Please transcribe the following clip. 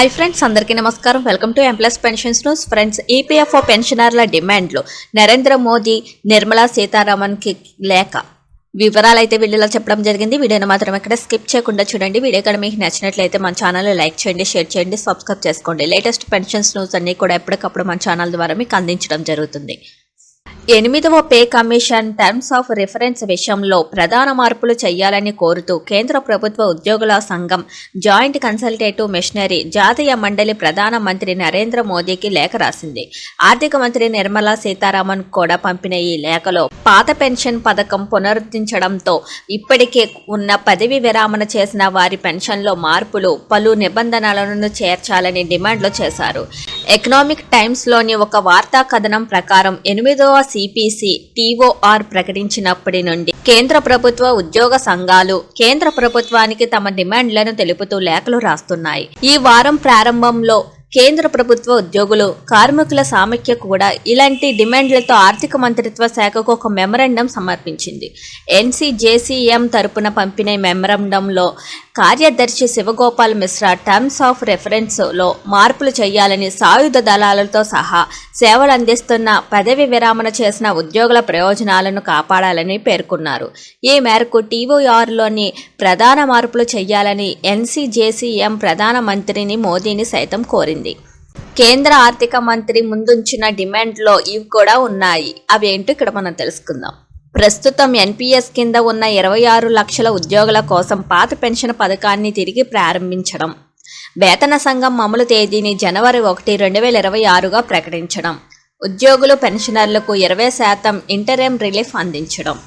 Hi friends అందరికీ నమస్కారం. Welcome to employees pensions news friends EPFO పెన్షనర్ల డిమాండ్లు. నరేంద్ర మోదీ నిర్మలా సీతారామన్కి లేఖ. వివరాలు అయితే వీడియోలో చెప్పడం జరిగింది. వీడియోని మాత్రం ఎక్కడ స్కిప్ చేయకుండా చూడండి. వీడియో కూడా మీకు నచ్చినట్లయితే మన ఛానల్ లైక్ చేయండి షేర్ చేయండి సబ్స్క్రైబ్ చేసుకోండి. లేటెస్ట్ పెన్షన్స్ న్యూస్ అన్ని కూడా ఎప్పటికప్పుడు మన ఛానల్ ద్వారా మీకు అందించడం జరుగుతుంది. ఎనిమిదవ pay commission terms of reference విషయంలో ప్రధాన మార్పులు చేయాలని కోరుతూ కేంద్ర ప్రభుత్వ ఉద్యోగుల సంఘం జాయింట్ కన్సల్టేటివ్ మిషనరీ జాతీయ మండలి ప్రధాన మంత్రి నరేంద్ర మోదీకి లేఖ రాసింది. ఆర్థిక మంత్రి నిర్మలా సీతారామన్ కూడా పంపిన ఈ లేఖలో పాత పెన్షన్ పథకం పునరుద్ధరించడంతో ఇప్పటికే ఉన్న పదవి విరామణ చేసిన వారి పెన్షన్లో మార్పులు పలు నిబంధనలను చేర్చాలని డిమాండ్లు చేశారు. ఎకనామిక్ టైమ్స్లోని ఒక వార్తా కథనం ప్రకారం ఎనిమిదవ సిపిసి టీఓఆర్ ప్రకటించినప్పటి నుండి కేంద్ర ప్రభుత్వ ఉద్యోగ సంఘాలు కేంద్ర ప్రభుత్వానికి తమ డిమాండ్లను తెలుపుతూ లేఖలు రాస్తున్నాయి. ఈ వారం ప్రారంభంలో కేంద్ర ప్రభుత్వ ఉద్యోగులు కార్మికుల సామఖ్య కూడా ఇలాంటి డిమాండ్లతో ఆర్థిక మంత్రిత్వ శాఖకు ఒక మెమరండం సమర్పించింది. ఎన్సీజేసీఎం తరపున పంపిన మెమరండంలో కార్యదర్శి శివగోపాల్ మిశ్రా టర్మ్స్ ఆఫ్ రెఫరెన్స్లో మార్పులు చేయాలని సాయుధ దళాలతో సహా సేవలు అందిస్తున్న పదవి విరామణ చేసిన ఉద్యోగుల ప్రయోజనాలను కాపాడాలని పేర్కొన్నారు. ఈ మేరకు టీఓఆర్లోని ప్రధాన మార్పులు చేయాలని ఎన్సీజేసీఎం ప్రధాన మంత్రిని మోదీని సైతం కోరింది. కేంద్ర ఆర్థిక మంత్రి ముందుంచిన డిమాండ్లో ఇవి కూడా ఉన్నాయి. అవి ఏంటో ఇక్కడ మనం తెలుసుకుందాం. ప్రస్తుతం ఎన్పిఎస్ కింద ఉన్న ఇరవై ఆరు లక్షల ఉద్యోగుల కోసం పాత పెన్షన్ పథకాన్ని తిరిగి ప్రారంభించడం. వేతన సంఘం అమలు తేదీని జనవరి ఒకటి రెండు వేల ఇరవై ఆరుగా ప్రకటించడం. ఉద్యోగులు పెన్షనర్లకు ఇరవై శాతం ఇంటర్ఎం రిలీఫ్ అందించడం.